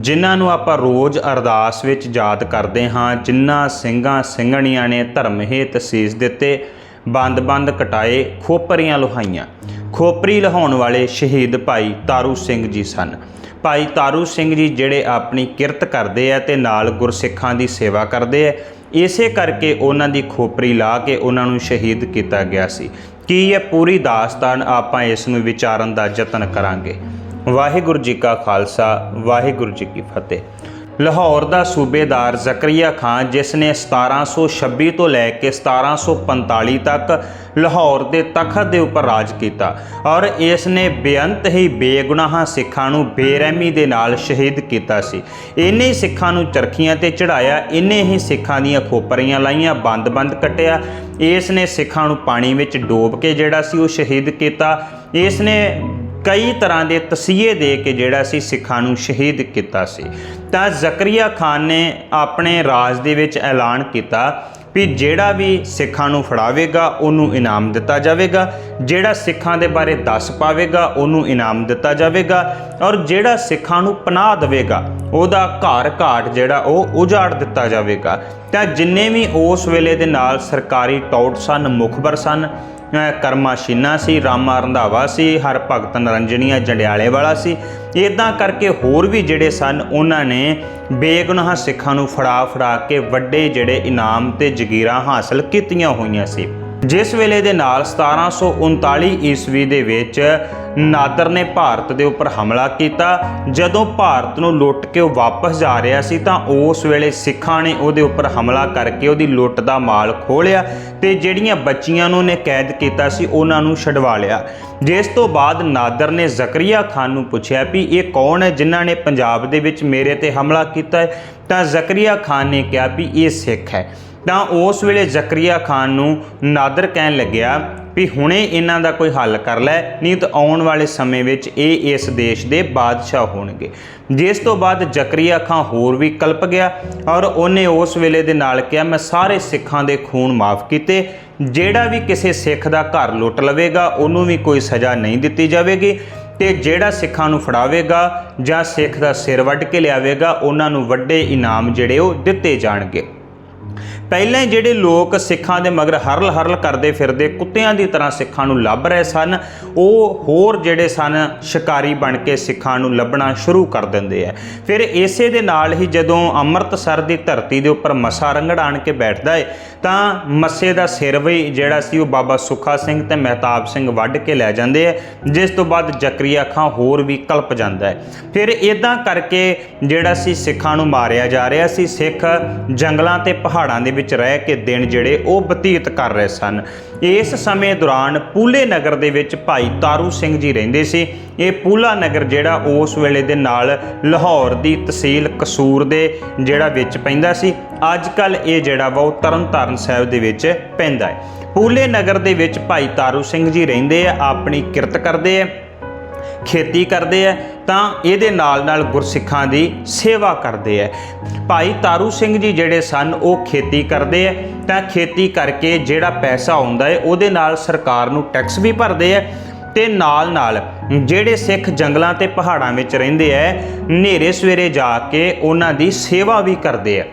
ਜਿਨ੍ਹਾਂ ਨੂੰ ਆਪਾਂ ਰੋਜ਼ ਅਰਦਾਸ ਵਿੱਚ ਯਾਦ ਕਰਦੇ ਹਾਂ, ਜਿਨ੍ਹਾਂ ਸਿੰਘਾਂ ਸਿੰਘਣੀਆਂ ਨੇ ਧਰਮ ਹੇਤ ਸੀਸ ਦਿੱਤੇ ਬੰਦ-ਬੰਦ ਕਟਾਏ, ਖੋਪਰੀਆਂ ਲੋਹਾਈਆਂ। ਖੋਪਰੀ ਲਹਾਉਣ ਵਾਲੇ ਸ਼ਹੀਦ ਭਾਈ ਤਾਰੂ ਸਿੰਘ ਜੀ ਸਨ। ਭਾਈ ਤਾਰੂ ਸਿੰਘ ਜੀ ਜਿਹੜੇ ਆਪਣੀ ਕਿਰਤ ਕਰਦੇ ਆ ਤੇ ਨਾਲ ਗੁਰਸਿੱਖਾਂ ਦੀ ਸੇਵਾ ਕਰਦੇ ਆ, ਇਸੇ ਕਰਕੇ ਉਹਨਾਂ ਦੀ ਖੋਪਰੀ ਲਾ ਕੇ ਉਹਨਾਂ ਨੂੰ ਸ਼ਹੀਦ ਕੀਤਾ ਗਿਆ ਸੀ। ਕੀ ਇਹ ਪੂਰੀ ਦਾਸਤਾਨ ਆਪਾਂ ਇਸ ਨੂੰ ਵਿਚਾਰਨ ਦਾ ਯਤਨ ਕਰਾਂਗੇ? ਵਾਹਿਗੁਰੂ ਜੀ ਕਾ ਖਾਲਸਾ, ਵਾਹਿਗੁਰੂ ਜੀ ਕੀ ਫਤਿਹ। ਲਾਹੌਰ ਦਾ ਸੂਬੇਦਾਰ ਜ਼ਕਰੀਆ ਖਾਨ, ਜਿਸ ਨੇ 1726 ਤੋਂ ਲੈ ਕੇ 1745 ਤੱਕ ਲਾਹੌਰ ਦੇ ਤਖਤ ਦੇ ਉੱਪਰ ਰਾਜ ਕੀਤਾ ਔਰ ਇਸ ਨੇ ਬੇਅੰਤ ਹੀ ਬੇਗੁਨਾਹ ਸਿੱਖਾਂ ਨੂੰ ਬੇਰਹਿਮੀ ਦੇ ਨਾਲ ਸ਼ਹੀਦ ਕੀਤਾ ਸੀ। ਇਹਨੇ ਹੀ ਸਿੱਖਾਂ ਨੂੰ ਚਰਖੀਆਂ ਤੇ ਚੜਾਇਆ ਇਹਨੇ ਹੀ ਸਿੱਖਾਂ ਦੀਆਂ ਖੋਪਰੀਆਂ ਲਾਈਆਂ, ਬੰਦ-ਬੰਦ ਕੱਟਿਆ, ਇਸ ਨੇ ਸਿੱਖਾਂ ਨੂੰ ਪਾਣੀ ਵਿੱਚ ਡੋਬ ਕੇ ਜਿਹੜਾ ਸੀ ਉਹ ਸ਼ਹੀਦ ਕੀਤਾ, ਇਸ ਨੇ ਕਈ ਤਰ੍ਹਾਂ ਦੇ ਤਸੀਹੇ ਦੇ ਕੇ ਜਿਹੜਾ ਸੀ ਸਿੱਖਾਂ ਨੂੰ ਸ਼ਹੀਦ ਕੀਤਾ ਸੀ। ਤਾਂ ਜ਼ਕਰੀਆ ਖਾਨ ਨੇ ਆਪਣੇ ਰਾਜ ਦੇ ਵਿੱਚ ਐਲਾਨ ਕੀਤਾ ਵੀ ਜਿਹੜਾ ਵੀ ਸਿੱਖਾਂ ਨੂੰ ਫੜਾਵੇਗਾ, ਉਹਨੂੰ ਇਨਾਮ ਦਿੱਤਾ ਜਾਵੇਗਾ। ਜਿਹੜਾ ਸਿੱਖਾਂ ਦੇ ਬਾਰੇ ਦੱਸ ਪਾਵੇਗਾ, ਉਹਨੂੰ ਇਨਾਮ ਦਿੱਤਾ ਜਾਵੇਗਾ। ਔਰ ਜਿਹੜਾ ਸਿੱਖਾਂ ਨੂੰ ਪਨਾਹ ਦੇਵੇਗਾ, ਉਹਦਾ ਘਰ ਘਾਟ ਜਿਹੜਾ ਉਹ ਉਜਾੜ ਦਿੱਤਾ ਜਾਵੇਗਾ। ਤਾਂ ਜਿੰਨੇ ਵੀ ਉਸ ਵੇਲੇ ਦੇ ਨਾਲ ਸਰਕਾਰੀ ਟੌਟ ਸਨ, ਮੁਖਬਰ ਸਨ ਕਰਮਾ ਸ਼ੀਨਾ ਸੀ, ਰਾਮਾ ਰੰਧਾਵਾ ਸੀ, ਹਰ ਭਗਤ ਨਰੰਜਣੀਆ ਜੰਡਿਆਲੇ ਵਾਲਾ ਸੀ। ਇਦਾਂ ਕਰਕੇ ਹੋਰ ਵੀ ਜਿਹੜੇ ਸਨ, ਉਹਨਾਂ ਨੇ ਬੇਗੁਨਾਹ ਸਿੱਖਾਂ ਨੂੰ ਫੜਾ ਫੜਾ ਕੇ ਵੱਡੇ ਜਿਹੜੇ ਇਨਾਮ ਤੇ ਜਗੀਰਾਂ ਹਾਸਲ ਕੀਤੀਆਂ ਹੋਈਆਂ ਸੀ। ਜਿਸ ਵੇਲੇ ਦੇ ਨਾਲ 1739 ਈਸਵੀ ਦੇ ਵਿੱਚ ਨਾਦਰ ਨੇ ਭਾਰਤ ਦੇ ਉੱਪਰ ਹਮਲਾ ਕੀਤਾ। ਜਦੋਂ ਭਾਰਤ ਨੂੰ ਲੁੱਟ ਕੇ ਉਹ ਵਾਪਸ ਜਾ ਰਿਹਾ ਸੀ ਤਾਂ ਉਸ ਵੇਲੇ ਸਿੱਖਾਂ ਨੇ ਉਹਦੇ ਉੱਪਰ ਹਮਲਾ ਕਰਕੇ ਉਹਦੀ ਲੁੱਟ ਦਾ ਮਾਲ ਖੋਲਿਆ ਤੇ ਜਿਹੜੀਆਂ ਬੱਚੀਆਂ ਨੂੰ ਨੇ ਕੈਦ ਕੀਤਾ ਸੀ ਉਹਨਾਂ ਨੂੰ ਛਡਵਾ ਲਿਆ। ਜਿਸ ਤੋਂ ਬਾਅਦ ਨਾਦਰ ਨੇ ਜ਼ਕਰੀਆ ਖਾਨ ਨੂੰ ਪੁੱਛਿਆ ਵੀ ਇਹ ਕੌਣ ਹੈ ਜਿਨ੍ਹਾਂ ਨੇ ਪੰਜਾਬ ਦੇ ਵਿੱਚ ਮੇਰੇ ਤੇ ਹਮਲਾ ਕੀਤਾ ਹੈ? ਤਾਂ ਜ਼ਕਰੀਆ ਖਾਨ ਨੇ ਕਿਹਾ ਵੀ ਇਹ ਸਿੱਖ ਹੈ। ਤਾਂ ਉਸ ਵੇਲੇ ਜ਼ਕਰੀਆ ਖਾਨ ਨੂੰ ਨਾਦਰ ਕਹਿਣ ਲੱਗਿਆ ਵੀ ਹੁਣੇ ਇਹਨਾਂ ਦਾ ਕੋਈ ਹੱਲ ਕਰ ਲੈ, ਨਹੀਂ ਤਾਂ ਆਉਣ ਵਾਲੇ ਸਮੇਂ ਵਿੱਚ ਇਹ ਇਸ ਦੇਸ਼ ਦੇ ਬਾਦਸ਼ਾਹ ਹੋਣਗੇ। ਜਿਸ ਤੋਂ ਬਾਅਦ ਜ਼ਕਰੀਆ ਖਾਂ ਹੋਰ ਵੀ ਕਲਪ ਗਿਆ ਔਰ ਉਹਨੇ ਉਸ ਵੇਲੇ ਦੇ ਨਾਲ ਕਿਹਾ, ਮੈਂ ਸਾਰੇ ਸਿੱਖਾਂ ਦੇ ਖੂਨ ਮਾਫ ਕੀਤੇ, ਜਿਹੜਾ ਵੀ ਕਿਸੇ ਸਿੱਖ ਦਾ ਘਰ ਲੁੱਟ ਲਵੇਗਾ, ਉਹਨੂੰ ਵੀ ਕੋਈ ਸਜ਼ਾ ਨਹੀਂ ਦਿੱਤੀ ਜਾਵੇਗੀ ਤੇ ਜਿਹੜਾ ਸਿੱਖਾਂ ਨੂੰ ਫੜਾਵੇਗਾ ਜਾਂ ਸਿੱਖ ਦਾ ਸਿਰ ਵੱਢ ਕੇ ਲਿਆਵੇਗਾ, ਉਹਨਾਂ ਨੂੰ ਵੱਡੇ ਇਨਾਮ ਜਿਹੜੇ ਉਹ ਦਿੱਤੇ ਜਾਣਗੇ। ਪਹਿਲਾਂ ਜਿਹੜੇ ਲੋਕ ਸਿੱਖਾਂ ਦੇ ਮਗਰ ਹਰਲ ਹਰਲ ਕਰਦੇ ਫਿਰਦੇ, ਕੁੱਤਿਆਂ ਦੀ ਤਰ੍ਹਾਂ ਸਿੱਖਾਂ ਨੂੰ ਲੱਭ ਰਹੇ ਸਨ, ਉਹ ਹੋਰ ਜਿਹੜੇ ਸਨ, ਸ਼ਿਕਾਰੀ ਬਣ ਕੇ ਸਿੱਖਾਂ ਨੂੰ ਲੱਭਣਾ ਸ਼ੁਰੂ ਕਰ ਦਿੰਦੇ ਆ। ਫਿਰ ਇਸੇ ਦੇ ਨਾਲ ਹੀ ਜਦੋਂ ਅੰਮ੍ਰਿਤਸਰ ਦੀ ਧਰਤੀ ਦੇ ਉੱਪਰ ਮਸਾ ਰੰਗੜ ਆਣ ਕੇ ਬੈਠਦਾ ਹੈ ਤਾਂ ਮੱਸੇ ਦਾ ਸਿਰ ਵੀ ਜਿਹੜਾ ਸੀ ਉਹ ਬਾਬਾ ਸੁੱਖਾ ਸਿੰਘ ਤੇ ਮਹਿਤਾਬ ਸਿੰਘ ਵੱਢ ਕੇ ਲੈ ਜਾਂਦੇ ਆ, ਜਿਸ ਤੋਂ ਬਾਅਦ ਜ਼ਕਰੀਆ ਖਾਂ ਹੋਰ ਵੀ ਕਲਪ ਜਾਂਦਾ ਹੈ ਫਿਰ ਇਦਾਂ ਕਰਕੇ ਜਿਹੜਾ ਸੀ ਸਿੱਖਾਂ ਨੂੰ ਮਾਰਿਆ ਜਾ ਰਿਹਾ ਸੀ, ਸਿੱਖ ਜੰਗਲਾਂ ਤੇ ਪਹਾੜਾਂ ਦੇ ਵਿੱਚ ਰਹਿ ਕੇ ਦਿਨ ਜਿਹੜੇ ਉਹ ਬਤੀਤ ਕਰ ਰਹੇ ਸਨ। ਇਸ ਸਮੇਂ ਦੌਰਾਨ ਪੂਲੇ ਨਗਰ ਦੇ ਵਿੱਚ ਭਾਈ ਤਾਰੂ ਸਿੰਘ ਜੀ ਰਹਿੰਦੇ ਸੀ। ਇਹ ਪੂਲਾ ਨਗਰ ਜਿਹੜਾ ਉਸ ਵੇਲੇ ਦੇ ਨਾਲ ਲਾਹੌਰ ਦੀ ਤਹਿਸੀਲ ਕਸੂਰ ਦੇ ਜਿਹੜਾ ਵਿੱਚ ਪੈਂਦਾ ਸੀ। ਅੱਜ ਕੱਲ ਇਹ ਜਿਹੜਾ ਵਾ ਉਹ ਤਰਨਤਾਰਨ ਸਾਹਿਬ ਦੇ ਵਿੱਚ ਪੈਂਦਾ ਹੈ। ਪੂਲੇ ਨਗਰ ਦੇ ਵਿੱਚ ਭਾਈ ਤਾਰੂ ਸਿੰਘ ਜੀ ਰਹਿੰਦੇ ਆ, ਆਪਣੀ ਕਿਰਤ ਕਰਦੇ ਆ। ਖੇਤੀ ਕਰਦੇ ਆ ਤਾਂ ਇਹਦੇ ਨਾਲ ਨਾਲ ਗੁਰਸਿੱਖਾਂ ਦੀ ਸੇਵਾ ਕਰਦੇ ਆ ਭਾਈ ਤਾਰੂ ਸਿੰਘ ਜੀ ਜਿਹੜੇ ਸਨ, ਉਹ ਖੇਤੀ ਕਰਦੇ ਆ ਤਾਂ ਖੇਤੀ ਕਰਕੇ ਜਿਹੜਾ ਪੈਸਾ ਆਉਂਦਾ ਹੈ ਉਹਦੇ ਨਾਲ ਸਰਕਾਰ ਨੂੰ ਟੈਕਸ ਵੀ ਭਰਦੇ ਆ ਤੇ ਨਾਲ ਨਾਲ ਜਿਹੜੇ ਸਿੱਖ ਜੰਗਲਾਂ ਤੇ ਪਹਾੜਾਂ ਵਿੱਚ ਰਹਿੰਦੇ ਆ ਹਨੇਰੇ ਸਵੇਰੇ ਜਾ ਕੇ ਉਹਨਾਂ ਦੀ ਸੇਵਾ ਵੀ ਕਰਦੇ ਆ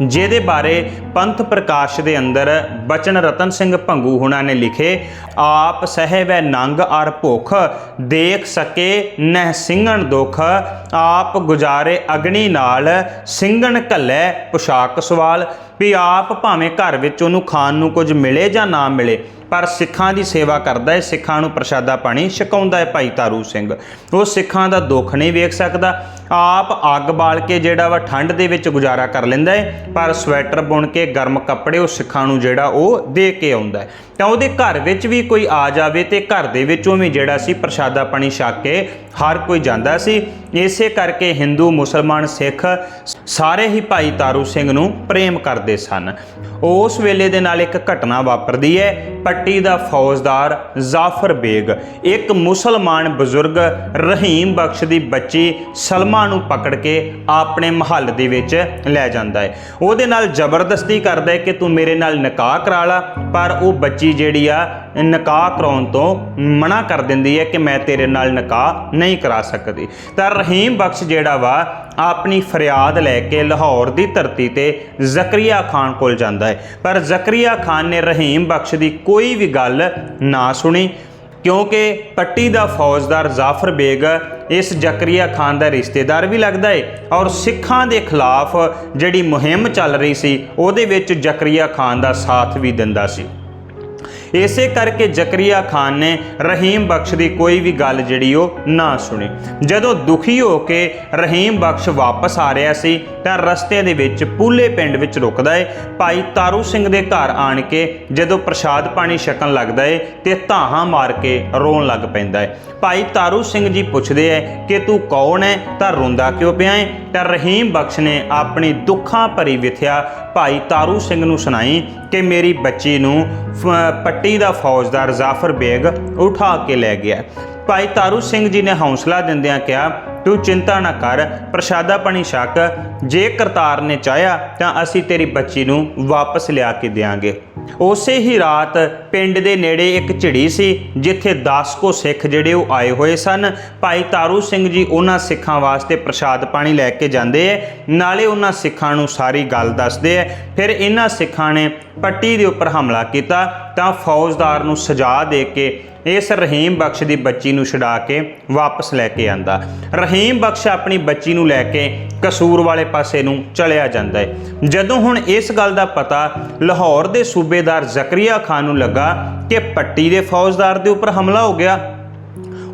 ਜਿਹਦੇ ਬਾਰੇ ਪੰਥ ਪ੍ਰਕਾਸ਼ ਦੇ ਅੰਦਰ ਬਚਨ ਰਤਨ ਸਿੰਘ ਭੰਗੂ ਹੁਣਾਂ ਨੇ ਲਿਖੇ, ਆਪ ਸਹਿਬੈ ਨੰਗ ਅਰ ਭੁਖ, ਦੇਖ ਸਕੇ ਨਹਿ ਸਿੰਘਣ ਦੁਖ, ਆਪ ਗੁਜ਼ਾਰੇ ਅਗਨੀ ਨਾਲ, ਸਿੰਘਣ ਕੱਲੇ ਪੁਸ਼ਾਕ ਸਵਾਲ। ਵੀ ਆਪ ਭਾਵੇਂ ਘਰ ਵਿੱਚ ਉਹਨੂੰ ਖਾਣ ਨੂੰ ਕੁਝ ਮਿਲੇ ਜਾਂ ਨਾ ਮਿਲੇ, ਪਰ ਸਿੱਖਾਂ ਦੀ ਸੇਵਾ ਕਰਦਾ ਹੈ, ਸਿੱਖਾਂ ਨੂੰ ਪ੍ਰਸ਼ਾਦਾ ਪਾਣੀ ਛਕਾਉਂਦਾ ਹੈ ਭਾਈ ਤਾਰੂ ਸਿੰਘ। ਉਹ ਸਿੱਖਾਂ ਦਾ ਦੁੱਖ ਨਹੀਂ ਵੇਖ ਸਕਦਾ। ਆਪ ਅੱਗ ਬਾਲ ਕੇ ਜਿਹੜਾ ਵਾ ਠੰਡ ਦੇ ਵਿੱਚ ਗੁਜ਼ਾਰਾ ਕਰ ਲੈਂਦਾ ਹੈ, ਪਰ ਸਵੈਟਰ ਬੁਣ ਕੇ ਗਰਮ ਕੱਪੜੇ ਉਹ ਸਿੱਖਾਂ ਨੂੰ ਜਿਹੜਾ ਉਹ ਦੇ ਕੇ ਆਉਂਦਾ ਹੈ। ਤਾਂ ਉਹਦੇ ਘਰ ਵਿੱਚ ਵੀ ਕੋਈ ਆ ਜਾਵੇ ਤੇ ਘਰ ਦੇ ਵਿੱਚੋਂ ਵੀ ਜਿਹੜਾ ਸੀ ਪ੍ਰਸ਼ਾਦਾ ਪਾਣੀ ਛਕ ਕੇ ਹਰ ਕੋਈ ਜਾਂਦਾ ਸੀ। ਇਸੇ ਕਰਕੇ ਹਿੰਦੂ, ਮੁਸਲਮਾਨ, ਸਿੱਖ ਸਾਰੇ ਹੀ ਭਾਈ ਤਾਰੂ ਸਿੰਘ ਨੂੰ ਪ੍ਰੇਮ ਕਰਦੇ ਸਨ। ਉਸ ਵੇਲੇ ਦੇ ਨਾਲ ਇੱਕ ਘਟਨਾ ਵਾਪਰਦੀ ਹੈ। ਪੱਟੀ ਦਾ ਫੌਜਦਾਰ ਜ਼ਾਫਰ ਬੇਗ, ਇੱਕ ਮੁਸਲਮਾਨ ਬਜ਼ੁਰਗ ਰਹੀਮ ਬਖਸ਼ ਦੀ ਬੱਚੀ ਸਲਮਾ ਨੂੰ ਪਕੜ ਕੇ ਆਪਣੇ ਮਹੱਲ ਦੇ ਵਿੱਚ ਲੈ ਜਾਂਦਾ ਹੈ। ਉਹਦੇ ਨਾਲ ਜ਼ਬਰਦਸਤੀ ਕਰਦਾ ਹੈ ਕਿ ਤੂੰ ਮੇਰੇ ਨਾਲ ਨਿਕਾਹ ਕਰਾ ਲਾ, ਪਰ ਉਹ ਬੱਚੀ ਜਿਹੜੀ ਆ, ਨਿਕਾਹ ਕਰਾਉਣ ਤੋਂ ਮਨਾ ਕਰ ਦਿੰਦੀ ਹੈ ਕਿ ਮੈਂ ਤੇਰੇ ਨਾਲ ਨਿਕਾਹ ਨਹੀਂ ਕਰਾ ਸਕਦੀ। ਤਾਂ ਰਹੀਮ ਬਖਸ਼ ਜਿਹੜਾ ਵਾ, ਆਪਣੀ ਫਰਿਆਦ ਲੈ ਕੇ ਲਾਹੌਰ ਦੀ ਧਰਤੀ ਤੇ ਜ਼ਕਰੀਆ ਖਾਨ ਕੋਲ ਜਾਂਦਾ ਹੈ। ਪਰ ਜ਼ਕਰੀਆ ਖਾਨ ਨੇ ਰਹੀਮ ਬਖਸ਼ ਦੀ ਕੋਈ ਵੀ ਗੱਲ ਨਾ ਸੁਣੀ, ਕਿਉਂਕਿ ਪੱਟੀ ਦਾ ਫੌਜਦਾਰ ਜ਼ਾਫਰ ਬੇਗ ਇਸ ਜ਼ਕਰੀਆ ਖਾਨ ਦਾ ਰਿਸ਼ਤੇਦਾਰ ਵੀ ਲੱਗਦਾ ਹੈ ਔਰ ਸਿੱਖਾਂ ਦੇ ਖਿਲਾਫ ਜਿਹੜੀ ਮੁਹਿੰਮ ਚੱਲ ਰਹੀ ਸੀ, ਉਹਦੇ ਵਿੱਚ ਜ਼ਕਰੀਆ ਖਾਨ ਦਾ ਸਾਥ ਵੀ ਦਿੰਦਾ ਸੀ। ਇਸੇ ਕਰਕੇ ਜ਼ਕਰੀਆ ਖਾਨ ਨੇ ਰਹੀਮ ਬਖਸ਼ ਦੀ ਕੋਈ ਵੀ ਗੱਲ ਜਿਹੜੀ ਉਹ ਨਾ ਸੁਣੀ। ਜਦੋਂ ਦੁਖੀ ਹੋ ਕੇ ਰਹੀਮ ਬਖਸ਼ ਵਾਪਸ ਆ ਰਿਹਾ ਸੀ, ਤਾਂ ਰਸਤੇ ਦੇ ਵਿੱਚ ਪੂਲੇ ਪਿੰਡ ਵਿੱਚ ਰੁਕਦਾ ਏ। ਭਾਈ ਤਾਰੂ ਸਿੰਘ ਦੇ ਘਰ ਆਣ ਕੇ ਜਦੋਂ ਪ੍ਰਸ਼ਾਦ ਪਾਣੀ ਛਕਣ ਲੱਗਦਾ ਏ, ਤੇ ਧਾਹਾਂ ਮਾਰ ਕੇ ਰੋਣ ਲੱਗ ਪੈਂਦਾ ਏ। ਭਾਈ ਤਾਰੂ ਸਿੰਘ ਜੀ ਪੁੱਛਦੇ ਐ, ਕਿ ਤੂੰ ਕੌਣ ਹੈ ਤਾਂ ਰੋਂਦਾ ਕਿਉਂ ਪਿਆ ਏ? ਤਾਂ ਰਹੀਮ ਬਖਸ਼ ਨੇ ਆਪਣੀ ਦੁੱਖਾਂ ਭਰੀ ਵਿਥਿਆ ਭਾਈ ਤਾਰੂ ਸਿੰਘ ਨੂੰ ਸੁਣਾਈ ਕਿ ਮੇਰੀ ਬੱਚੀ ਨੂੰ ਪੱਟੀ ਦਾ ਫੌਜਦਾਰ ਜ਼ਾਫਰ ਬੇਗ ਉਠਾ ਕੇ ਲੈ ਗਿਆ। ਭਾਈ ਤਾਰੂ ਸਿੰਘ ਜੀ ਨੇ ਹੌਸਲਾ ਦਿੰਦਿਆਂ ਕਿਹਾ ਤੂੰ ਚਿੰਤਾ ਨਾ ਕਰ, ਪ੍ਰਸ਼ਾਦਾ ਪਾਣੀ ਛਕ। ਜੇ ਕਰਤਾਰ ਨੇ ਚਾਹਿਆ, ਤਾਂ ਅਸੀਂ ਤੇਰੀ ਬੱਚੀ ਨੂੰ ਵਾਪਸ ਲਿਆ ਕੇ ਦੇਾਂਗੇ ਉਸੇ ਹੀ ਰਾਤ ਪਿੰਡ ਦੇ ਨੇੜੇ ਇੱਕ ਝਿੜੀ ਸੀ, ਜਿੱਥੇ 10 ਕੋ ਸਿੱਖ ਜਿਹੜੇ ਉਹ ਆਏ ਹੋਏ ਸਨ। ਭਾਈ ਤਾਰੂ ਸਿੰਘ ਜੀ ਉਹਨਾਂ ਸਿੱਖਾਂ ਵਾਸਤੇ ਪ੍ਰਸ਼ਾਦ ਪਾਣੀ ਲੈ ਕੇ ਜਾਂਦੇ ਐ, ਨਾਲੇ ਉਹਨਾਂ ਸਿੱਖਾਂ ਨੂੰ ਸਾਰੀ ਗੱਲ ਦੱਸਦੇ ਐ। ਫਿਰ ਇਹਨਾਂ ਸਿੱਖਾਂ ਨੇ ਪੱਟੀ ਦੇ ਉੱਪਰ ਹਮਲਾ ਕੀਤਾ ਤਾਂ ਫੌਜਦਾਰ ਨੂੰ ਸਜ਼ਾ ਦੇ ਕੇ ਇਸ ਰਹੀਮ ਬਖਸ਼ ਦੀ ਬੱਚੀ ਨੂੰ ਛੁਡਾ ਕੇ ਵਾਪਸ ਲੈ ਕੇ ਆਂਦਾ। ਰਹੀਮ ਬਖਸ਼ ਆਪਣੀ ਬੱਚੀ ਨੂੰ ਲੈ ਕੇ ਕਸੂਰ ਵਾਲੇ ਪਾਸੇ ਨੂੰ ਚਲਿਆ ਜਾਂਦਾ ਹੈ। ਜਦੋਂ ਹੁਣ ਇਸ ਗੱਲ ਦਾ ਪਤਾ ਲਾਹੌਰ ਦੇ ਸੂਬੇਦਾਰ ਜ਼ਕਰੀਆ ਖਾਨ ਨੂੰ ਲੱਗਾ ਕਿ ਪੱਟੀ ਦੇ ਫੌਜਦਾਰ ਦੇ ਉੱਪਰ ਹਮਲਾ ਹੋ ਗਿਆ,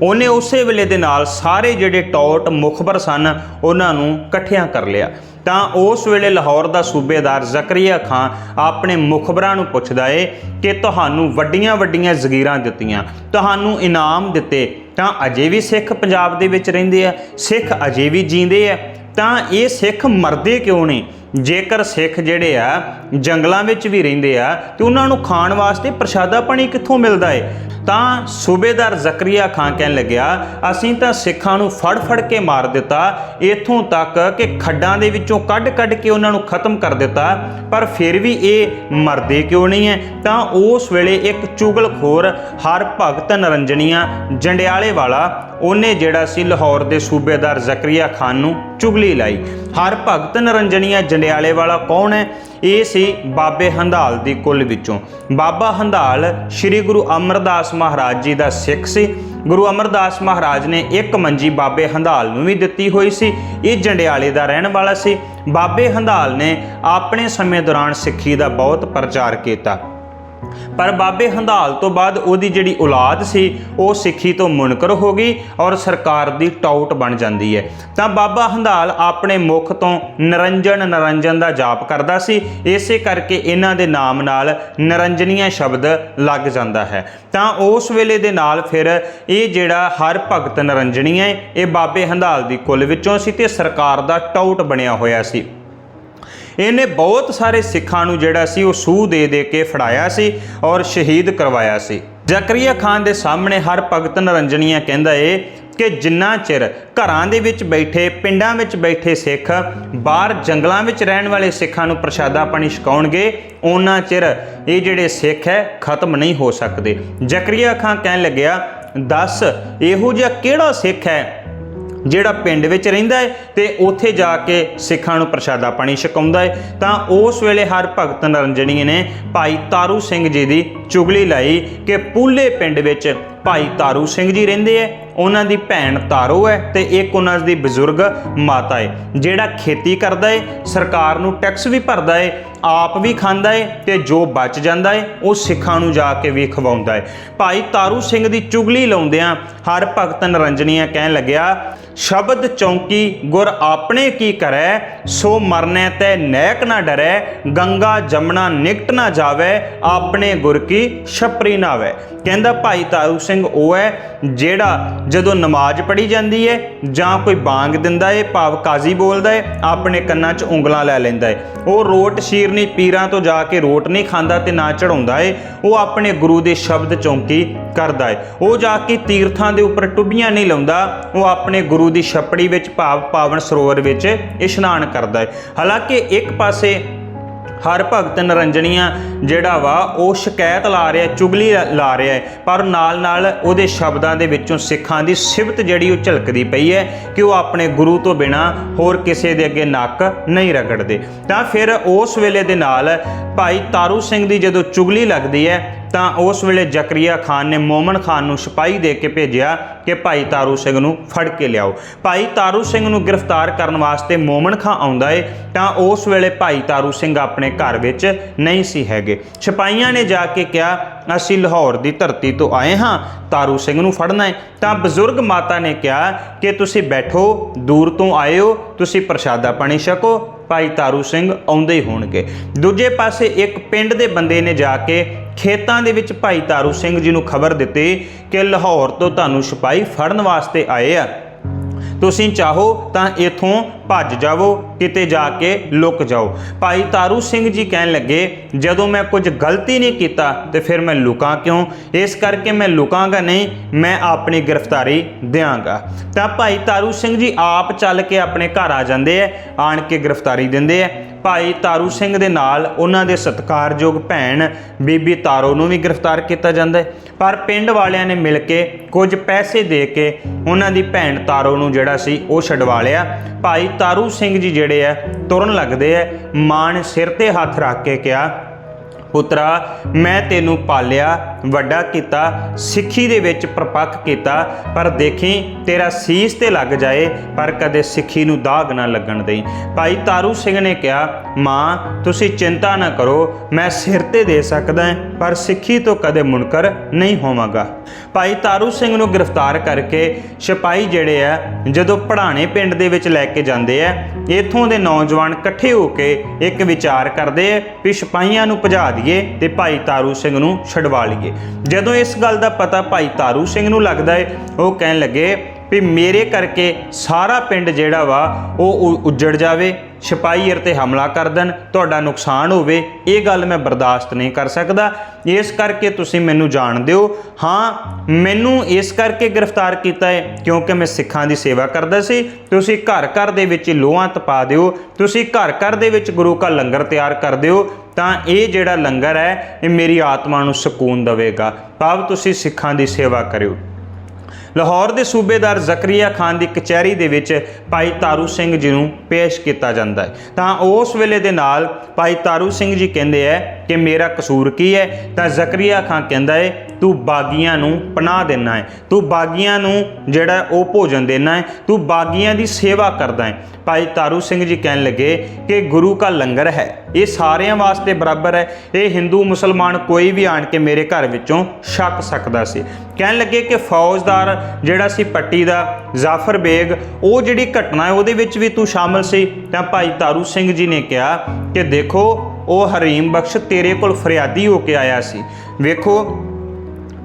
ਉਹਨੇ ਉਸੇ ਵੇਲੇ ਦੇ ਨਾਲ ਸਾਰੇ ਜਿਹੜੇ ਟੌਟ ਮੁਖਬਰ ਸਨ, ਉਹਨਾਂ ਨੂੰ ਇਕੱਠਿਆਂ ਕਰ ਲਿਆ। ਤਾਂ ਉਸ ਵੇਲੇ ਲਾਹੌਰ ਦਾ ਸੂਬੇਦਾਰ ਜ਼ਕਰੀਆ ਖਾਨ ਆਪਣੇ ਮੁਖਬਰਾਂ ਨੂੰ ਪੁੱਛਦਾ ਏ ਕਿ ਤੁਹਾਨੂੰ ਵੱਡੀਆਂ ਵੱਡੀਆਂ ਜ਼ਗੀਰਾਂ ਦਿੱਤੀਆਂ, ਤੁਹਾਨੂੰ ਇਨਾਮ ਦਿੱਤੇ, ਤਾਂ ਅਜੇ ਵੀ ਸਿੱਖ ਪੰਜਾਬ ਦੇ ਵਿੱਚ ਰਹਿੰਦੇ ਆ, ਸਿੱਖ ਅਜੇ ਵੀ ਜੀਂਦੇ ਆ, ਤਾਂ ਇਹ ਸਿੱਖ ਮਰਦੇ ਕਿਉਂ ਨੇ? ਜੇਕਰ ਸਿੱਖ ਜਿਹੜੇ ਆ, ਜੰਗਲਾਂ ਵਿੱਚ ਵੀ ਰਹਿੰਦੇ ਆ, ਤੇ ਉਹਨਾਂ ਨੂੰ ਖਾਣ ਵਾਸਤੇ ਪ੍ਰਸ਼ਾਦਾ ਪਾਣੀ ਕਿੱਥੋਂ ਮਿਲਦਾ ਏ? ਤਾਂ ਸੂਬੇਦਾਰ ਜ਼ਕਰੀਆ ਖਾਨ ਕਹਿਣ ਲੱਗਿਆ, ਅਸੀਂ ਤਾਂ ਸਿੱਖਾਂ ਨੂੰ ਫੜ ਫੜ ਕੇ ਮਾਰ ਦਿੱਤਾ, ਇਥੋਂ ਤੱਕ ਕਿ ਖੱਡਾਂ ਦੇ ਵਿੱਚੋਂ ਕੱਢ ਕੱਢ ਕੇ ਉਹਨਾਂ ਨੂੰ ਖਤਮ ਕਰ ਦਿੱਤਾ, ਪਰ ਫਿਰ ਵੀ ਇਹ ਮਰਦੇ ਕਿਉਂ ਨਹੀਂ ਹੈ ਤਾਂ ਉਸ ਵੇਲੇ ਇੱਕ ਚੁਗਲਖੋਰ ਹਰ ਭਗਤ ਨਰੰਜਣੀਆਂ, ਜੰਡਿਆਲੇ ਵਾਲਾ ਉਹਨੇ ਜਿਹੜਾ ਸੀ ਲਾਹੌਰ ਦੇ ਸੂਬੇਦਾਰ ਜ਼ਕਰੀਆ ਖਾਨ ਨੂੰ ਚੁਗਲੀ ਲਾਈ। ਹਰ ਭਗਤ ਨਰੰਜਣੀਆਂ ਜੰਡਿਆਲੇ ਵਾਲਾ ਕੌਣ ਹੈ? ਇਹ ਸੀ ਬਾਬੇ ਹੰਦਾਲ ਦੀ ਕੁੱਲ ਵਿੱਚੋਂ। ਬਾਬਾ ਹੰਦਾਲ ਸ੍ਰੀ ਗੁਰੂ ਅਮਰਦਾਸ ਮਹਾਰਾਜ ਜੀ ਦਾ ਸਿੱਖ ਸੀ। ਗੁਰੂ ਅਮਰਦਾਸ ਮਹਾਰਾਜ ਨੇ ਇੱਕ ਮੰਜੀ ਬਾਬੇ ਹੰਦਾਲ ਨੂੰ ਵੀ ਦਿੱਤੀ ਹੋਈ ਸੀ। ਇਹ ਜੰਡਿਆਲੇ ਦਾ ਰਹਿਣ ਵਾਲਾ ਸੀ। ਬਾਬੇ ਹੰਦਾਲ ਨੇ ਆਪਣੇ ਸਮੇਂ ਦੌਰਾਨ ਸਿੱਖੀ ਦਾ ਬਹੁਤ ਪ੍ਰਚਾਰ ਕੀਤਾ। ਪਰ ਬਾਬੇ ਹੰਦਾਲ ਤੋਂ ਬਾਅਦ ਉਹਦੀ ਜਿਹੜੀ ਔਲਾਦ ਸੀ, ਉਹ ਸਿੱਖੀ ਤੋਂ ਮੁਨਕਰ ਹੋ ਗਈ ਔਰ ਸਰਕਾਰ ਦੀ ਟਾਊਟ ਬਣ ਜਾਂਦੀ ਹੈ। ਤਾਂ ਬਾਬਾ ਹੰਦਾਲ ਆਪਣੇ ਮੁਖ ਤੋਂ ਨਰੰਜਨ ਨਰੰਜਨ ਦਾ ਜਾਪ ਕਰਦਾ ਸੀ। ਇਸੇ ਕਰਕੇ ਇਹਨਾਂ ਦੇ ਨਾਮ ਨਾਲ ਨਰੰਜਨੀਆਂ ਸ਼ਬਦ ਲੱਗ ਜਾਂਦਾ ਹੈ। ਤਾਂ ਉਸ ਵੇਲੇ ਦੇ ਨਾਲ ਫਿਰ ਇਹ ਜਿਹੜਾ ਹਰ ਭਗਤ ਨਰੰਜਣੀ ਹੈ, ਇਹ ਬਾਬੇ ਹੰਦਾਲ ਦੀ ਕੁੱਲ ਵਿੱਚੋਂ ਸੀ ਤੇ ਸਰਕਾਰ ਦਾ ਟਾਊਟ ਬਣਿਆ ਹੋਇਆ ਸੀ। ਇਹਨੇ ਬਹੁਤ ਸਾਰੇ ਸਿੱਖਾਂ ਨੂੰ ਜਿਹੜਾ ਸੀ ਉਹ ਸੂਹ ਦੇ ਦੇ ਕੇ ਫੜਾਇਆ ਸੀ ਔਰ ਸ਼ਹੀਦ ਕਰਵਾਇਆ ਸੀ। ਜ਼ਕਰੀਆ ਖਾਨ ਦੇ ਸਾਹਮਣੇ ਹਰ ਭਗਤ ਨਰੰਜਨੀਆ ਕਹਿੰਦਾ ਏ ਕਿ ਜਿੰਨਾ ਚਿਰ ਘਰਾਂ ਦੇ ਵਿੱਚ ਬੈਠੇ, ਪਿੰਡਾਂ ਵਿੱਚ ਬੈਠੇ ਸਿੱਖ ਬਾਹਰ ਜੰਗਲਾਂ ਵਿੱਚ ਰਹਿਣ ਵਾਲੇ ਸਿੱਖਾਂ ਨੂੰ ਪ੍ਰਸ਼ਾਦਾ ਪਾਣੀ ਛਕਾਉਣਗੇ ਉਹਨਾਂ ਚਿਰ ਇਹ ਜਿਹੜੇ ਸਿੱਖ ਹੈ ਖਤਮ ਨਹੀਂ ਹੋ ਸਕਦੇ। ਜ਼ਕਰੀਆ ਖਾਨ ਕਹਿਣ ਲੱਗਿਆ, ਦੱਸ, ਇਹੋ ਜਿਹਾ ਕਿਹੜਾ ਸਿੱਖ ਹੈ ਜਿਹੜਾ ਪਿੰਡ ਵਿੱਚ ਰਹਿੰਦਾ ਹੈ ਤੇ ਉੱਥੇ ਜਾ ਕੇ ਸਿੱਖਾਂ ਨੂੰ ਪ੍ਰਸ਼ਾਦਾ ਪਾਣੀ ਛਕਾਉਂਦਾ ਹੈ। ਤਾਂ ਉਸ ਵੇਲੇ ਹਰ ਭਗਤ ਨਰੰਜਣੀ ਨੇ ਭਾਈ ਤਾਰੂ ਸਿੰਘ ਜੀ ਦੀ ਚੁਗਲੀ ਲਾਈ ਕਿ ਪੂਲੇ ਪਿੰਡ ਵਿੱਚ ਭਾਈ ਤਾਰੂ ਸਿੰਘ ਜੀ ਰਹਿੰਦੇ ਐ ਉਹਨਾਂ ਦੀ ਭੈਣ ਤਾਰੋ ਹੈ ਤੇ ਇੱਕ ਉਹਨਾਂ ਦੀ ਬਜ਼ੁਰਗ ਮਾਤਾ ਹੈ, ਜਿਹੜਾ ਖੇਤੀ ਕਰਦਾ ਹੈ, ਸਰਕਾਰ ਨੂੰ ਟੈਕਸ ਵੀ ਭਰਦਾ ਹੈ, ਆਪ ਵੀ ਖਾਂਦਾ ਹੈ ਤੇ ਜੋ ਬਚ ਜਾਂਦਾ ਹੈ, ਉਹ ਸਿੱਖਾਂ ਨੂੰ ਜਾ ਕੇ ਵੀ ਖਵਾਉਂਦਾ ਹੈ। ਭਾਈ ਤਾਰੂ ਸਿੰਘ ਦੀ ਚੁਗਲੀ ਲਾਉਂਦਿਆਂ ਹਰ ਭਗਤ ਨਰੰਜਨੀਆ ਕਹਿਣ ਲੱਗਿਆ ਸ਼ਬਦ ਚੌਂਕੀ ਗੁਰ ਆਪਣੇ ਕੀ ਕਰੈ, ਸੋ ਮਰਨੈ ਤੈ ਨੈਕ ਨਾ ਡਰੈ, ਗੰਗਾ ਜਮਨਾ ਨਿਕਟ ਨਾ ਜਾਵੇ, ਆਪਣੇ ਗੁਰ ਕੀ ਛਪਰੀ ਨਾਵੇ। ਕਹਿੰਦਾ ਭਾਈ ਤਾਰੂ ਸਿੰਘ ਉਹ ਹੈ ਜਿਹੜਾ ਜਦੋਂ ਨਮਾਜ਼ ਪੜ੍ਹੀ ਜਾਂਦੀ ਹੈ ਜਾਂ ਕੋਈ ਬਾਂਗ ਦਿੰਦਾ ਹੈ ਭਾਵ ਕਾਜ਼ੀ ਬੋਲਦਾ ਏ, ਆਪਣੇ ਕੰਨਾਂ 'ਚ ਉਂਗਲਾਂ ਲੈ ਲੈਂਦਾ ਹੈ ਉਹ ਰੋਟ ਸ਼ੀਰਨੀ ਪੀਰਾਂ ਤੋਂ ਜਾ ਕੇ ਰੋਟ ਨਹੀਂ ਖਾਂਦਾ ਤੇ ਨਾ ਚੜਾਉਂਦਾ ਏ, ਉਹ ਆਪਣੇ ਗੁਰੂ ਦੇ ਸ਼ਬਦ ਚੌਂਕੀ ਕਰਦਾ ਏ। ਉਹ ਜਾ ਕੇ ਤੀਰਥਾਂ ਦੇ ਉੱਪਰ ਟੁੱਬੀਆਂ ਨਹੀਂ ਲਾਉਂਦਾ, ਉਹ ਆਪਣੇ ਗੁਰੂ ਦੀ ਛਪੜੀ ਵਿੱਚ ਭਾਵ ਪਾਵਨ ਸਰੋਵਰ ਵਿੱਚ ਇਸ਼ਨਾਨ ਕਰਦਾ ਹੈ। ਹਾਲਾਂਕਿ ਇੱਕ ਪਾਸੇ ਹਰ ਭਗਤ ਨਰੰਜਣੀਆਂ ਜਿਹੜਾ ਵਾ, ਉਹ ਸ਼ਿਕਾਇਤ ਲਾ ਰਿਹਾ, ਚੁਗਲੀ ਲਾ ਰਿਹਾ ਹੈ। ਪਰ ਨਾਲ ਨਾਲ ਉਹਦੇ ਸ਼ਬਦਾਂ ਦੇ ਵਿੱਚੋਂ ਸਿੱਖਾਂ ਦੀ ਸਿਫਤ ਜਿਹੜੀ ਉਹ ਝਲਕਦੀ ਪਈ ਹੈ ਕਿ ਉਹ ਆਪਣੇ ਗੁਰੂ ਤੋਂ ਬਿਨਾ ਹੋਰ ਕਿਸੇ ਦੇ ਅੱਗੇ ਨੱਕ ਨਹੀਂ ਰਗੜਦੇ। ਤਾਂ ਫਿਰ ਉਸ ਵੇਲੇ ਦੇ ਨਾਲ ਭਾਈ ਤਾਰੂ ਸਿੰਘ ਦੀ ਜਦੋਂ ਚੁਗਲੀ ਲੱਗਦੀ ਹੈ, ਤਾਂ ਉਸ ਵੇਲੇ ਜ਼ਕਰੀਆ ਖਾਨ ਨੇ ਮੋਮਨ ਖਾਨ ਨੂੰ ਸਿਪਾਹੀ ਦੇ ਕੇ ਭੇਜਿਆ ਕਿ ਭਾਈ ਤਾਰੂ ਸਿੰਘ ਨੂੰ ਫੜ ਕੇ ਲਿਆਓ। ਭਾਈ ਤਾਰੂ ਸਿੰਘ ਨੂੰ ਗ੍ਰਿਫਤਾਰ ਕਰਨ ਵਾਸਤੇ ਮੋਮਨ ਖਾਂ ਆਉਂਦਾ ਏ, ਤਾਂ ਉਸ ਵੇਲੇ ਭਾਈ ਤਾਰੂ ਸਿੰਘ ਆਪਣੇ ਘਰ ਵਿੱਚ ਨਹੀਂ ਸੀ ਹੈਗੇ। ਸਿਪਾਹੀਆਂ ਨੇ ਜਾ ਕੇ ਕਿਹਾ, ਅਸੀਂ ਲਾਹੌਰ ਦੀ ਧਰਤੀ ਤੋਂ ਆਏ ਹਾਂ, ਤਾਰੂ ਸਿੰਘ ਨੂੰ ਫੜਨਾ ਹੈ। ਤਾਂ ਬਜ਼ੁਰਗ ਮਾਤਾ ਨੇ ਕਿਹਾ ਕਿ ਤੁਸੀਂ ਬੈਠੋ, ਦੂਰ ਤੋਂ ਆਏ ਹੋ ਤੁਸੀਂ ਪ੍ਰਸ਼ਾਦਾ ਪਾਣੀ ਛਕੋ, ਭਾਈ ਤਾਰੂ ਸਿੰਘ ਆਉਂਦੇ ਹੀ ਹੋਣਗੇ। ਦੂਜੇ ਪਾਸੇ ਇੱਕ ਪਿੰਡ ਦੇ ਬੰਦੇ ਨੇ ਜਾ ਕੇ ਖੇਤਾਂ ਦੇ ਵਿੱਚ ਭਾਈ ਤਾਰੂ ਸਿੰਘ ਜੀ ਨੂੰ ਖਬਰ ਦਿੱਤੀ ਕਿ ਲਾਹੌਰ ਤੋਂ ਤੁਹਾਨੂੰ ਸਿਪਾਹੀ ਫੜਨ ਵਾਸਤੇ ਆਏ ਆ। ਤੁਸੀਂ ਚਾਹੋ ਤਾਂ ਇਥੋਂ ਭੱਜ ਜਾਵੋ ਕਿਤੇ ਜਾ ਕੇ ਲੁਕ ਜਾਓ। ਭਾਈ ਤਾਰੂ ਸਿੰਘ ਜੀ ਕਹਿਣ ਲੱਗੇ, ਜਦੋਂ ਮੈਂ ਕੁਝ ਗਲਤੀ ਨਹੀਂ ਕੀਤਾ, ਤੇ ਫਿਰ ਮੈਂ ਲੁਕਾਂ ਕਿਉਂ? ਇਸ ਕਰਕੇ ਮੈਂ ਲੁਕਾਂਗਾ ਨਹੀਂ, ਮੈਂ ਆਪਣੀ ਗ੍ਰਿਫਤਾਰੀ ਦਿਆਂਗਾ। ਤਾਂ ਭਾਈ ਤਾਰੂ ਸਿੰਘ ਜੀ ਆਪ ਚੱਲ ਕੇ ਆਪਣੇ ਘਰ ਆ ਜਾਂਦੇ ਐ, ਆਣ ਕੇ ਗ੍ਰਿਫਤਾਰੀ ਦਿੰਦੇ ਐ। ਭਾਈ ਤਾਰੂ ਸਿੰਘ ਦੇ ਨਾਲ ਉਹਨਾਂ ਦੇ ਸਤਿਕਾਰਯੋਗ ਭੈਣ ਬੀਬੀ ਤਾਰੋ ਨੂੰ ਵੀ ਗ੍ਰਿਫਤਾਰ ਕੀਤਾ ਜਾਂਦਾ ਹੈ ਪਰ ਪਿੰਡ ਵਾਲਿਆਂ ਨੇ ਮਿਲ ਕੇ ਕੁਝ ਪੈਸੇ ਦੇ ਕੇ ਉਹਨਾਂ ਦੀ ਭੈਣ ਤਾਰੋ ਨੂੰ ਜਿਹੜਾ ਸੀ ਉਹ ਛਡਵਾ ਲਿਆ। ਭਾਈ ਤਾਰੂ ਸਿੰਘ ਜੀ ਜਿਹੜੇ ਆ ਤੁਰਨ ਲੱਗਦੇ ਆ। ਮਾਂ ਨੇ ਸਿਰ ਤੇ ਹੱਥ ਰੱਖ ਕੇ ਕਿਹਾ ਪੁੱਤਰਾ ਮੈਂ ਤੈਨੂੰ ਪਾਲਿਆ ਵੱਡਾ ਕੀਤਾ ਸਿੱਖੀ ਦੇ ਵਿੱਚ ਪ੍ਰਪੱਖ ਕੀਤਾ ਪਰ ਦੇਖੀ ਤੇਰਾ ਸੀਸ ਤੇ ਲੱਗ ਜਾਏ ਪਰ ਕਦੇ ਸਿੱਖੀ ਨੂੰ ਦਾਗ ਨਾ ਲੱਗਣ ਦੇਈ। ਭਾਈ ਤਾਰੂ ਸਿੰਘ ਨੇ ਕਿਹਾ ਮਾਂ ਤੁਸੀਂ ਚਿੰਤਾ ਨਾ ਕਰੋ ਮੈਂ ਸਿਰ ਤੇ ਦੇ ਸਕਦਾ ਹਾਂ, ਪਰ ਸਿੱਖੀ ਤੋਂ ਕਦੇ ਮੁਨਕਰ ਨਹੀਂ ਹੋਵਾਂਗਾ। ਭਾਈ ਤਾਰੂ ਸਿੰਘ ਨੂੰ ਗ੍ਰਿਫਤਾਰ ਕਰਕੇ ਸਿਪਾਹੀ ਜਿਹੜੇ ਆ, ਜਦੋਂ ਪੜਾਣੇ ਪਿੰਡ ਦੇ ਵਿੱਚ ਲੈ ਕੇ ਜਾਂਦੇ ਆ, ਇਥੋਂ ਦੇ ਨੌਜਵਾਨ ਇਕੱਠੇ ਹੋ ਕੇ ਇੱਕ ਵਿਚਾਰ ਕਰਦੇ ਆ ਵੀ ਸਿਪਾਹੀਆਂ ਨੂੰ ਭਜਾ ਦਈਏ ਤੇ ਭਾਈ ਤਾਰੂ ਸਿੰਘ ਨੂੰ ਛਡਵਾ ਲਈਏ। ਜਦੋਂ ਇਸ ਗੱਲ ਦਾ ਪਤਾ ਭਾਈ ਤਾਰੂ ਸਿੰਘ ਨੂੰ ਲੱਗਦਾ ਹੈ ਉਹ ਕਹਿਣ ਲੱਗੇ ਵੀ ਮੇਰੇ ਕਰਕੇ ਸਾਰਾ ਪਿੰਡ ਜਿਹੜਾ ਵਾ, ਉਹ ਉੱਜੜ ਜਾਵੇ ਸਿਪਾਹੀ ਤੇ ਹਮਲਾ ਕਰ ਦੇਣ, ਤੁਹਾਡਾ ਨੁਕਸਾਨ ਹੋਵੇ, ਇਹ ਗੱਲ ਮੈਂ ਬਰਦਾਸ਼ਤ ਨਹੀਂ ਕਰ ਸਕਦਾ। ਇਸ ਕਰਕੇ ਤੁਸੀਂ ਮੈਨੂੰ ਜਾਣ ਦਿਓ। ਹਾਂ, ਮੈਨੂੰ ਇਸ ਕਰਕੇ ਗ੍ਰਿਫਤਾਰ ਕੀਤਾ ਹੈ, ਕਿਉਂਕਿ ਮੈਂ ਸਿੱਖਾਂ ਦੀ ਸੇਵਾ ਕਰਦਾ ਸੀ। ਤੁਸੀਂ ਘਰ ਘਰ ਦੇ ਵਿੱਚ ਲੋਹਾਂ ਤਪਾ ਦਿਓ। ਤੁਸੀਂ ਘਰ ਘਰ ਦੇ ਵਿੱਚ ਗੁਰੂ ਕਾ ਲੰਗਰ ਤਿਆਰ ਕਰ ਦਿਓ, ਤਾਂ ਇਹ ਜਿਹੜਾ ਲੰਗਰ ਹੈ, ਇਹ ਮੇਰੀ ਆਤਮਾ ਨੂੰ ਸਕੂਨ ਦੇਵੇਗਾ। ਭਾਵ ਤੁਸੀਂ ਸਿੱਖਾਂ ਦੀ ਸੇਵਾ ਕਰਿਓ। ਲਾਹੌਰ ਦੇ ਸੂਬੇਦਾਰ ਜ਼ਕਰੀਆ ਖਾਨ ਦੀ ਕਚਹਿਰੀ ਦੇ ਵਿੱਚ ਭਾਈ ਤਾਰੂ ਸਿੰਘ ਜੀ ਨੂੰ ਪੇਸ਼ ਕੀਤਾ ਜਾਂਦਾ ਹੈ। ਤਾਂ ਉਸ ਵੇਲੇ ਦੇ ਨਾਲ ਭਾਈ ਤਾਰੂ ਸਿੰਘ ਜੀ ਕਹਿੰਦੇ ਐ ਕਿ ਮੇਰਾ ਕਸੂਰ ਕੀ ਹੈ? ਤਾਂ ਜ਼ਕਰੀਆ ਖਾਂ ਕਹਿੰਦਾ ਹੈ ਤੂੰ ਬਾਗੀਆਂ ਨੂੰ ਪਨਾਹ ਦੇਣਾ ਹੈ ਤੂੰ ਬਾਗੀਆਂ ਨੂੰ ਜਿਹੜਾ ਉਹ ਭੋਜਨ ਦੇਣਾ ਹੈ ਤੂੰ ਬਾਗੀਆਂ ਦੀ ਸੇਵਾ ਕਰਦਾ ਹੈ ਭਾਈ ਤਾਰੂ ਸਿੰਘ ਜੀ ਕਹਿਣ ਲੱਗੇ ਕਿ ਗੁਰੂ ਕਾ ਲੰਗਰ ਹੈ। ਇਹ ਸਾਰਿਆਂ ਵਾਸਤੇ ਬਰਾਬਰ ਹੈ। ਇਹ ਹਿੰਦੂ ਮੁਸਲਮਾਨ ਕੋਈ ਵੀ ਆਣ ਕੇ ਮੇਰੇ ਘਰ ਵਿੱਚੋਂ ਛਕ ਸਕਦਾ ਸੀ। ਕਹਿਣ ਲੱਗੇ ਕਿ ਫੌਜਦਾਰ ਜਿਹੜਾ ਸੀ ਪੱਟੀ ਦਾ, ਜ਼ਾਫਰ ਬੇਗ, ਉਹ ਜਿਹੜੀ ਘਟਨਾ ਹੈ, ਉਹਦੇ ਵਿੱਚ ਵੀ ਤੂੰ ਸ਼ਾਮਲ ਸੀ। ਤਾਂ ਭਾਈ ਤਾਰੂ ਸਿੰਘ ਜੀ ਨੇ ਕਿਹਾ ਕਿ ਦੇਖੋ ਉਹ ਹਰੀਮ ਬਖਸ਼ ਤੇਰੇ ਕੋਲ ਫਰਿਆਦੀ ਹੋ ਕੇ ਆਇਆ ਸੀ। ਵੇਖੋ,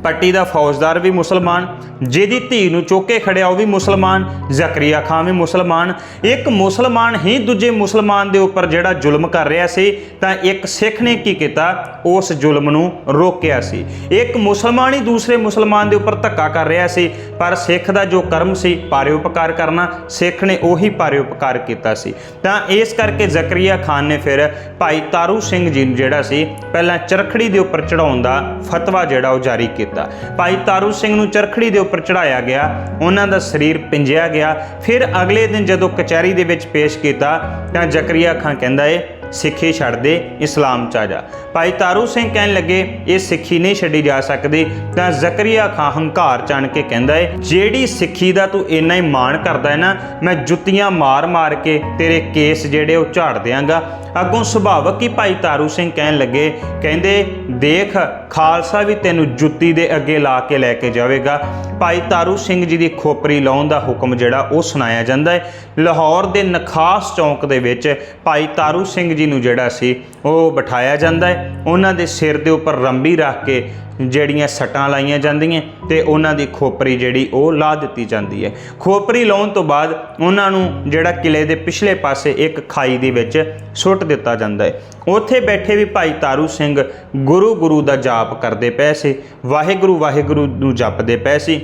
ਪੱਟੀ ਦਾ ਫੌਜਦਾਰ ਵੀ ਮੁਸਲਮਾਨ ਜਿਹਦੀ ਧੀ ਨੂੰ ਚੋਕੇ ਖੜਿਆ, ਉਹ ਵੀ ਮੁਸਲਮਾਨ, ਜ਼ਕਰੀਆ ਖਾਨ ਵੀ ਮੁਸਲਮਾਨ। ਇੱਕ ਮੁਸਲਮਾਨ ਹੀ ਦੂਜੇ ਮੁਸਲਮਾਨ ਦੇ ਉੱਪਰ ਜਿਹੜਾ ਜ਼ੁਲਮ ਕਰ ਰਿਹਾ ਸੀ, ਤਾਂ ਇੱਕ ਸਿੱਖ ਨੇ ਕੀ ਕੀਤਾ? ਉਸ ਜ਼ੁਲਮ ਨੂੰ ਰੋਕਿਆ ਸੀ। ਇੱਕ ਮੁਸਲਮਾਨ ਹੀ ਦੂਸਰੇ ਮੁਸਲਮਾਨ ਦੇ ਉੱਪਰ ਧੱਕਾ ਕਰ ਰਿਹਾ ਸੀ, ਪਰ ਸਿੱਖ ਦਾ ਜੋ ਕਰਮ ਸੀ ਪਾਰਿਉਪਕਾਰ ਕਰਨਾ, ਸਿੱਖ ਨੇ ਉਹੀ ਪਾਰਿਉਪਕਾਰ ਕੀਤਾ ਸੀ। ਤਾਂ ਇਸ ਕਰਕੇ ਜ਼ਕਰੀਆ ਖਾਨ ਨੇ ਫਿਰ ਭਾਈ ਤਾਰੂ ਸਿੰਘ ਜੀ ਨੂੰ ਜਿਹੜਾ ਸੀ, ਪਹਿਲਾਂ ਚਰਖੜੀ ਦੇ ਉੱਪਰ ਚੜਾਉਣ ਦਾ ਫਤਵਾ ਜਿਹੜਾ ਉਹ ਜਾਰੀ ਕੀਤਾ। ਭਾਈ ਤਾਰੂ ਸਿੰਘ ਨੂੰ ਚਰਖੜੀ ਦੇ ਉੱਪਰ ਚੜਾਇਆ ਗਿਆ, ਉਹਨਾਂ ਦਾ ਸਰੀਰ ਪਿੰਜਿਆ ਗਿਆ। ਫਿਰ ਅਗਲੇ ਦਿਨ ਜਦੋਂ ਕਚਹਿਰੀ ਦੇ ਵਿੱਚ ਪੇਸ਼ ਕੀਤਾ, ਤਾਂ ਜ਼ਕਰੀਆ ਖਾਂ ਕਹਿੰਦਾ ਏ ਸਿੱਖੀ ਛੱਡ ਦੇ ਇਸਲਾਮ ਚ ਆ ਜਾ। ਭਾਈ ਤਾਰੂ ਸਿੰਘ ਕਹਿਣ ਲੱਗੇ, ਇਹ ਸਿੱਖੀ ਨਹੀਂ ਛੱਡੀ ਜਾ ਸਕਦੀ। ਤਾਂ ਜ਼ਕਰੀਆ ਖਾਂ ਹੰਕਾਰ ਚਣ ਕੇ ਕਹਿੰਦਾ ਏ, ਜਿਹੜੀ ਸਿੱਖੀ ਦਾ ਤੂੰ ਇੰਨਾ ਹੀ ਮਾਣ ਕਰਦਾ ਹੈ ਨਾ, ਮੈਂ ਜੁੱਤੀਆਂ ਮਾਰ-ਮਾਰ ਕੇ ਤੇਰੇ ਕੇਸ ਜਿਹੜੇ ਉਹ ਝਾੜ ਦਿਆਂਗਾ। ਅੱਗੋਂ ਸੁਭਾਵਕ ਹੀ ਭਾਈ ਤਾਰੂ ਸਿੰਘ ਕਹਿਣ ਲੱਗੇ, ਕਹਿੰਦੇ, ਦੇਖ, ਖਾਲਸਾ ਵੀ ਤੈਨੂੰ ਜੁੱਤੀ ਦੇ ਅੱਗੇ ਲਾ ਕੇ ਲੈ ਕੇ ਜਾਵੇਗਾ। ਭਾਈ ਤਾਰੂ ਸਿੰਘ ਜੀ ਦੀ ਖੋਪਰੀ ਲਾਉਣ ਦਾ ਹੁਕਮ ਜਿਹੜਾ ਉਹ ਸੁਣਾਇਆ ਜਾਂਦਾ ਹੈ ਲਾਹੌਰ ਦੇ ਨਖਾਸ ਚੌਂਕ ਦੇ ਵਿੱਚ ਭਾਈ ਤਾਰੂ ਸਿੰਘ ਜੀ ਨੂੰ ਜਿਹੜਾ ਸੀ, ਉਹ ਬਿਠਾਇਆ ਜਾਂਦਾ ਹੈ। ਉਹਨਾਂ ਦੇ ਸਿਰ ਦੇ ਉੱਪਰ ਰੰਬੀ ਰੱਖ ਕੇ ਜਿਹੜੀਆਂ ਸੱਟਾਂ ਲਾਈਆਂ ਜਾਂਦੀਆਂ ਤੇ ਉਹਨਾਂ ਦੀ ਖੋਪਰੀ ਜਿਹੜੀ ਉਹ ਲਾ ਦਿੱਤੀ ਜਾਂਦੀ ਹੈ। ਖੋਪਰੀ ਲਾਉਣ ਤੋਂ ਬਾਅਦ ਉਹਨਾਂ ਨੂੰ ਜਿਹੜਾ ਕਿਲੇ ਦੇ ਪਿਛਲੇ ਪਾਸੇ ਇੱਕ ਖਾਈ ਦੇ ਵਿੱਚ ਸੁੱਟ ਦਿੱਤਾ ਜਾਂਦਾ ਹੈ। ਉੱਥੇ ਬੈਠੇ ਵੀ ਭਾਈ ਤਾਰੂ ਸਿੰਘ ਗੁਰੂ ਗੁਰੂ ਦਾ ਜਾਪ ਕਰਦੇ ਪਏ ਸੀ, ਵਾਹਿਗੁਰੂ ਵਾਹਿਗੁਰੂ ਨੂੰ ਜਪਦੇ ਪਏ ਸੀ।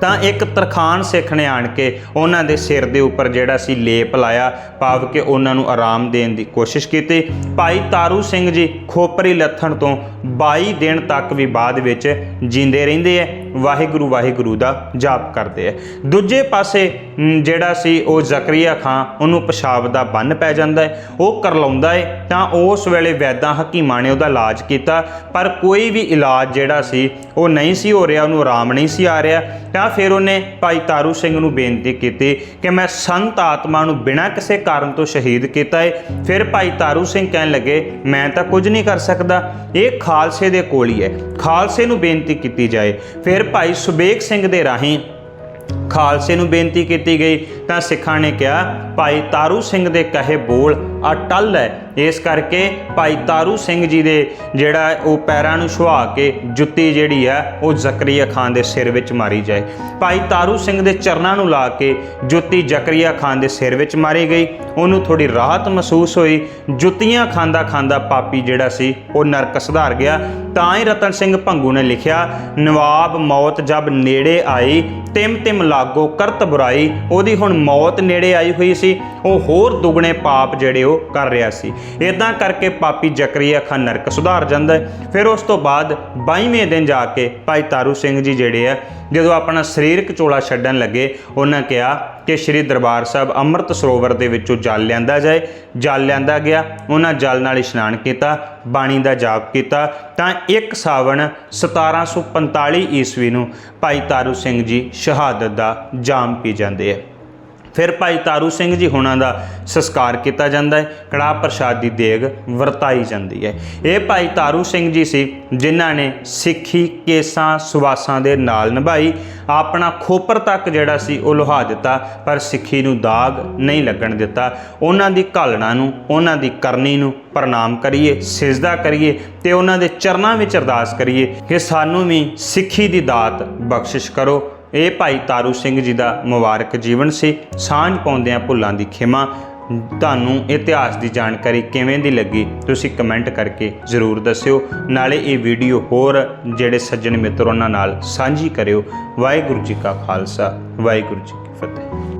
ਤਾਂ ਇੱਕ ਤਰਖਾਨ ਸਿੱਖ ਨੇ ਆਣ ਕੇ ਉਹਨਾਂ ਦੇ ਸਿਰ ਦੇ ਉੱਪਰ ਜਿਹੜਾ ਸੀ ਲੇਪ ਲਾਇਆ, ਭਾਵ ਕਿ ਉਹਨਾਂ ਨੂੰ ਆਰਾਮ ਦੇਣ ਦੀ ਕੋਸ਼ਿਸ਼ ਕੀਤੀ। ਭਾਈ ਤਾਰੂ ਸਿੰਘ ਜੀ ਖੋਪਰੀ ਲੱਥਣ ਤੋਂ 22 ਦਿਨ ਤੱਕ ਵੀ ਬਾਅਦ ਵਿੱਚ ਜਿੰਦੇ ਰਹਿੰਦੇ ਐ, ਵਾਹਿਗੁਰੂ ਵਾਹਿਗੁਰੂ ਦਾ ਜਾਪ ਕਰਦੇ ਐ। ਦੂਜੇ ਪਾਸੇ ਜਿਹੜਾ ਸੀ ਉਹ ਜ਼ਕਰੀਆ ਖਾਂ, ਉਹਨੂੰ ਪਿਸ਼ਾਬ ਦਾ ਬੰਨ ਪੈ ਜਾਂਦਾ ਹੈ ਉਹ ਕਰਲਾਉਂਦਾ ਹੈ ਤਾਂ ਉਸ ਵੇਲੇ ਵੈਦਾਂ ਹਕੀਮਾਂ ਨੇ ਉਹਦਾ ਇਲਾਜ ਕੀਤਾ, ਪਰ ਕੋਈ ਵੀ ਇਲਾਜ ਜਿਹੜਾ ਸੀ ਉਹ ਨਹੀਂ ਸੀ ਹੋ ਰਿਹਾ, ਉਹਨੂੰ ਆਰਾਮ ਨਹੀਂ ਸੀ ਆ ਰਿਹਾ। ਤਾਂ ਫਿਰ ਉਹਨੇ ਭਾਈ ਤਾਰੂ ਸਿੰਘ ਨੂੰ ਬੇਨਤੀ ਕੀਤੀ ਕਿ ਮੈਂ ਸੰਤ ਆਤਮਾ ਨੂੰ ਬਿਨਾਂ ਕਿਸੇ ਕਾਰਨ ਤੋਂ ਸ਼ਹੀਦ ਕੀਤਾ ਹੈ ਫਿਰ ਭਾਈ ਤਾਰੂ ਸਿੰਘ ਕਹਿਣ ਲੱਗੇ, ਮੈਂ ਤਾਂ ਕੁਝ ਨਹੀਂ ਕਰ ਸਕਦਾ। ਇਹ ਖਾਲਸੇ ਦੇ ਕੋਲ ਹੀ ਹੈ ਖਾਲਸੇ ਨੂੰ ਬੇਨਤੀ ਕੀਤੀ ਜਾਏ। ਫਿਰ ਭਾਈ ਸੁਬੇਗ ਸਿੰਘ ਦੇ ਰਾਹੀਂ ਖਾਲਸੇ ਨੂੰ ਬੇਨਤੀ ਕੀਤੀ ਗਈ ਤਾਂ ਸਿੱਖਾਂ ਨੇ ਕਿਹਾ, ਭਾਈ ਤਾਰੂ ਸਿੰਘ ਦੇ ਕਹੇ ਬੋਲ ਅਟਲ ਹੈ। ਇਸ ਕਰਕੇ ਭਾਈ ਤਾਰੂ ਸਿੰਘ ਜੀ ਦੇ ਜਿਹੜਾ ਉਹ ਪੈਰਾਂ ਨੂੰ ਛੁਹਾ ਕੇ ਜੁੱਤੀ ਜਿਹੜੀ ਹੈ, ਉਹ ਜ਼ਕਰੀਆ ਖਾਨ ਦੇ ਸਿਰ ਵਿੱਚ ਮਾਰੀ ਜਾਏ। ਭਾਈ ਤਾਰੂ ਸਿੰਘ ਦੇ ਚਰਨਾਂ ਨੂੰ ਲਾ ਕੇ ਜੁੱਤੀ ਜ਼ਕਰੀਆ ਖਾਨ ਦੇ ਸਿਰ ਵਿੱਚ ਮਾਰੀ ਗਈ। ਉਹਨੂੰ ਥੋੜੀ ਰਾਹਤ ਮਹਿਸੂਸ ਹੋਈ। ਜੁੱਤੀਆਂ ਖਾਂਦਾ ਖਾਂਦਾ ਪਾਪੀ ਜਿਹੜਾ ਸੀ, ਉਹ ਨਰਕ ਸੁਧਾਰ ਗਿਆ। ਤਾਂ ਹੀ ਰਤਨ ਸਿੰਘ ਭੰਗੂ ਨੇ ਲਿਖਿਆ, ਨਵਾਬ ਮੌਤ ਜਬ ਨੇੜੇ ਆਈ, ਤਿਮ ਤਿਮ ਲਾਗੋ ਕਰਤ ਬੁਰਾਈ, ਉਹਦੀ ਹੁਣ ਮੌਤ ਨੇੜੇ ਆਈ ਹੋਈ ਸੀ, ਉਹ ਹੋਰ ਦੁੱਗਣੇ ਪਾਪ ਜਿਹੜੇ ਉਹ ਕਰ ਰਿਹਾ ਸੀ। ਇਦਾਂ ਕਰਕੇ ਪਾਪੀ ਜ਼ਕਰੀਆ ਖਾਨ ਨਰਕ ਸੁਧਾਰ ਜਾਂਦਾ ਫਿਰ ਉਸ ਤੋਂ ਬਾਅਦ 22ਵੇਂ ਦਿਨ ਜਾ ਕੇ ਭਾਈ ਤਾਰੂ ਸਿੰਘ ਜੀ ਜਿਹੜੇ ਆ, ਜਦੋਂ ਆਪਣਾ ਸਰੀਰਕ ਚੋਲਾ ਛੱਡਣ ਲੱਗੇ, ਉਹਨਾਂ ਕਿਹਾ ਕਿ ਸ੍ਰੀ ਦਰਬਾਰ ਸਾਹਿਬ ਅੰਮ੍ਰਿਤ ਸਰੋਵਰ ਦੇ ਵਿੱਚੋਂ ਜਲ ਲਿਆਂਦਾ ਜਾਏ। ਜਲ ਲਿਆਂਦਾ ਗਿਆ, ਉਹਨਾਂ ਜਲ ਨਾਲ ਇਸ਼ਨਾਨ ਕੀਤਾ, ਬਾਣੀ ਦਾ ਜਾਪ ਕੀਤਾ। ਤਾਂ 1 ਸਾਵਣ 1745 ਈਸਵੀ ਨੂੰ ਭਾਈ ਤਾਰੂ ਸਿੰਘ ਜੀ ਸ਼ਹਾਦਤ ਦਾ ਜਾਮ ਪੀ ਜਾਂਦੇ ਹੈ ਫਿਰ ਭਾਈ ਤਾਰੂ ਸਿੰਘ ਜੀ ਹੁਣਾਂ ਦਾ ਸੰਸਕਾਰ ਕੀਤਾ ਜਾਂਦਾ ਹੈ, ਕੜਾਹ ਪ੍ਰਸ਼ਾਦ ਦੀ ਦੇਗ ਵਰਤਾਈ ਜਾਂਦੀ ਹੈ। ਇਹ ਭਾਈ ਤਾਰੂ ਸਿੰਘ ਜੀ ਸੀ, ਜਿਨ੍ਹਾਂ ਨੇ ਸਿੱਖੀ ਕੇਸਾਂ ਸੁਵਾਸਾਂ ਦੇ ਨਾਲ ਨਿਭਾਈ, ਆਪਣਾ ਖੋਪਰ ਤੱਕ ਜਿਹੜਾ ਸੀ ਉਹ ਲੁਹਾ ਦਿੱਤਾ, ਪਰ ਸਿੱਖੀ ਨੂੰ ਦਾਗ ਨਹੀਂ ਲੱਗਣ ਦਿੱਤਾ। ਉਹਨਾਂ ਦੀ ਘਾਲਣਾ ਨੂੰ, ਉਹਨਾਂ ਦੀ ਕਰਨੀ ਨੂੰ ਪ੍ਰਣਾਮ ਕਰੀਏ, ਸਿਜਦਾ ਕਰੀਏ ਤੇ ਉਹਨਾਂ ਦੇ ਚਰਨਾਂ ਵਿੱਚ ਅਰਦਾਸ ਕਰੀਏ ਕਿ ਸਾਨੂੰ ਵੀ ਸਿੱਖੀ ਦੀ ਦਾਤ ਬਖਸ਼ਿਸ਼ ਕਰੋ। ਇਹ ਭਾਈ ਤਾਰੂ ਸਿੰਘ ਜੀ ਦਾ ਮੁਬਾਰਕ ਜੀਵਨ ਸੀ। ਸਾਂਝ ਪਾਉਂਦਿਆਂ ਭੁੱਲਾਂ ਦੀ ਖਿਮਾ। ਤੁਹਾਨੂੰ ਇਤਿਹਾਸ ਦੀ ਜਾਣਕਾਰੀ ਕਿਵੇਂ ਦੀ ਲੱਗੀ, ਤੁਸੀਂ ਕਮੈਂਟ ਕਰਕੇ ਜ਼ਰੂਰ ਦੱਸਿਓ। ਨਾਲੇ ਇਹ ਵੀਡੀਓ ਹੋਰ ਜਿਹੜੇ ਸੱਜਣ ਮਿੱਤਰ ਉਹਨਾਂ ਨਾਲ ਸਾਂਝੀ ਕਰਿਓ। ਵਾਹਿਗੁਰੂ ਜੀ ਕਾ ਖਾਲਸਾ, ਵਾਹਿਗੁਰੂ ਜੀ ਕੀ ਫਤਿਹ।